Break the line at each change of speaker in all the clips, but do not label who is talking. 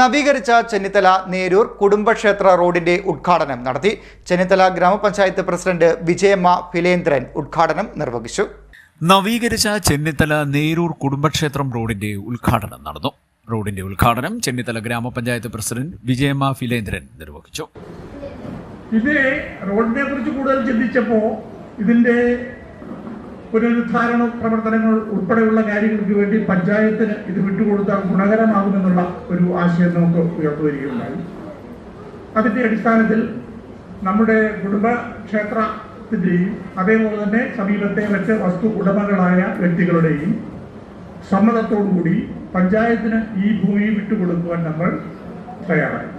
നവീകരിച്ച ചെന്നിത്തല നേരൂർ കുടുംബക്ഷേത്ര റോഡിന്റെ ഉദ്ഘാടനം നടത്തി. ചെന്നിത്തല ഗ്രാമപഞ്ചായത്ത് പ്രസിഡന്റ് വിജയമ്മ ഫിലേന്ദ്രൻ ഉദ്ഘാടനം നിർവഹിച്ചു.
നവീകരിച്ച ചെന്നിത്തല നേരൂർ കുടുംബക്ഷേത്രം റോഡിന്റെ ഉദ്ഘാടനം നടന്നു. റോഡിന്റെ ഉദ്ഘാടനം ചെന്നിത്തല ഗ്രാമപഞ്ചായത്ത് പ്രസിഡന്റ് വിജയമ്മ ഫിലേന്ദ്രൻ നിർവഹിച്ചു.
ഇത് റോഡിനെ കുറിച്ച് കൂടുതൽ ചിന്തിച്ചപ്പോൾ ഇതിന്റെ പുനരുദ്ധാരണ പ്രവർത്തനങ്ങൾ ഉൾപ്പെടെയുള്ള കാര്യങ്ങൾക്ക് വേണ്ടി പഞ്ചായത്തിന് ഇത് വിട്ടുകൊടുത്താൽ ഗുണകരമാകുമെന്നുള്ള ഒരു ആശയം നമുക്ക് ഉയർന്നു വരികയുണ്ടായി അതിന്റെ അടിസ്ഥാനത്തിൽ നമ്മുടെ കുടുംബക്ഷേത്രത്തിന്റെയും അതേപോലെ തന്നെ സമീപത്തെ മറ്റ് വസ്തു ഉടമകളായ വ്യക്തികളുടെയും സമ്മതത്തോടുകൂടി പഞ്ചായത്തിന് ഈ ഭൂമി വിട്ടുകൊടുക്കുവാൻ നമ്മൾ തയ്യാറായി.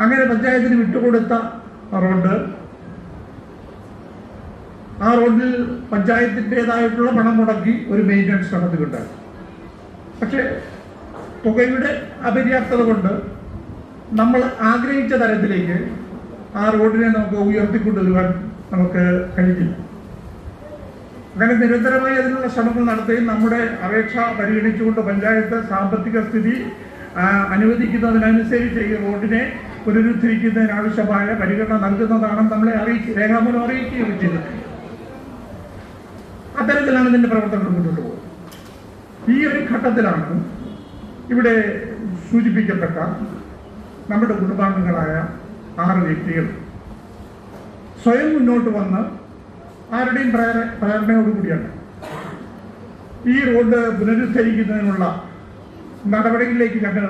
അങ്ങനെ പഞ്ചായത്തിന് വിട്ടുകൊടുത്ത റോഡ് ആ റോഡിൽ പഞ്ചായത്തിന്റെതായിട്ടുള്ള പണം മുടക്കി ഒരു മെയിന്റനൻസ് നടത്തുകയുണ്ടായി പക്ഷേ തുകയുടെ അപര്യാപ്തത കൊണ്ട് നമ്മൾ ആഗ്രഹിച്ച തരത്തിലേക്ക് ആ റോഡിനെ നമുക്ക് ഉയർത്തിക്കൊണ്ടുവരുവാൻ നമുക്ക് കഴിഞ്ഞില്ല. അങ്ങനെ നിരന്തരമായി അതിനുള്ള ശ്രമങ്ങൾ നടത്തുകയും നമ്മുടെ അപേക്ഷ പരിഗണിച്ചുകൊണ്ട് പഞ്ചായത്ത് സാമ്പത്തിക സ്ഥിതി അനുവദിക്കുന്നതിനനുസരിച്ച് ഈ റോഡിനെ പുനരുദ്ധരിക്കുന്നതിനാവശ്യമായ പരിഗണന നൽകുന്നതാണെന്ന് നമ്മളെ അറിയിച്ച് രേഖാമൂലം അറിയിക്കുകയും ചെയ്തിട്ടുണ്ട് അത്തരത്തിലാണ് ഇതിന്റെ പ്രവർത്തനങ്ങൾ മുന്നോട്ട് പോകുന്നത്. ഈ ഒരു ഘട്ടത്തിലാണ് ഇവിടെ സൂചിപ്പിക്കപ്പെട്ട നമ്മുടെ കുടുംബാംഗങ്ങളായ ആറ് വ്യക്തികൾ സ്വയം മുന്നോട്ട് വന്ന് ആരുടെയും പ്രേര പ്രേരണയോടുകൂടിയാണ് ഈ റോഡ് പുനരുദ്ധരിക്കുന്നതിനുള്ള നടപടികളിലേക്ക് ഞങ്ങൾ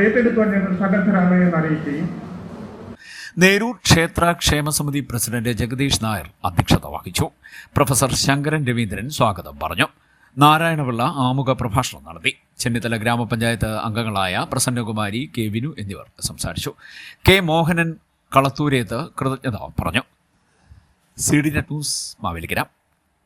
ഏറ്റെടുക്കുവാൻ ഞങ്ങൾ സന്നദ്ധരാണ് എന്ന് അറിയിക്കുകയും
നേരൂർ ക്ഷേത്ര ക്ഷേമസമിതി പ്രസിഡന്റ് ജഗദീഷ് നായർ അധ്യക്ഷത വഹിച്ചു. പ്രൊഫസർ ശങ്കരൻ രവീന്ദ്രൻ സ്വാഗതം പറഞ്ഞു. നാരായണപിള്ള ആമുഖ പ്രഭാഷണം നടത്തി. ചെന്നിത്തല ഗ്രാമപഞ്ചായത്ത് അംഗങ്ങളായ പ്രസന്നകുമാരി കെ വിനു എന്നിവർ സംസാരിച്ചു. കെ മോഹനൻ കളത്തൂരേത്ത് കൃതജ്ഞത പറഞ്ഞു. C D net news Mavelikara.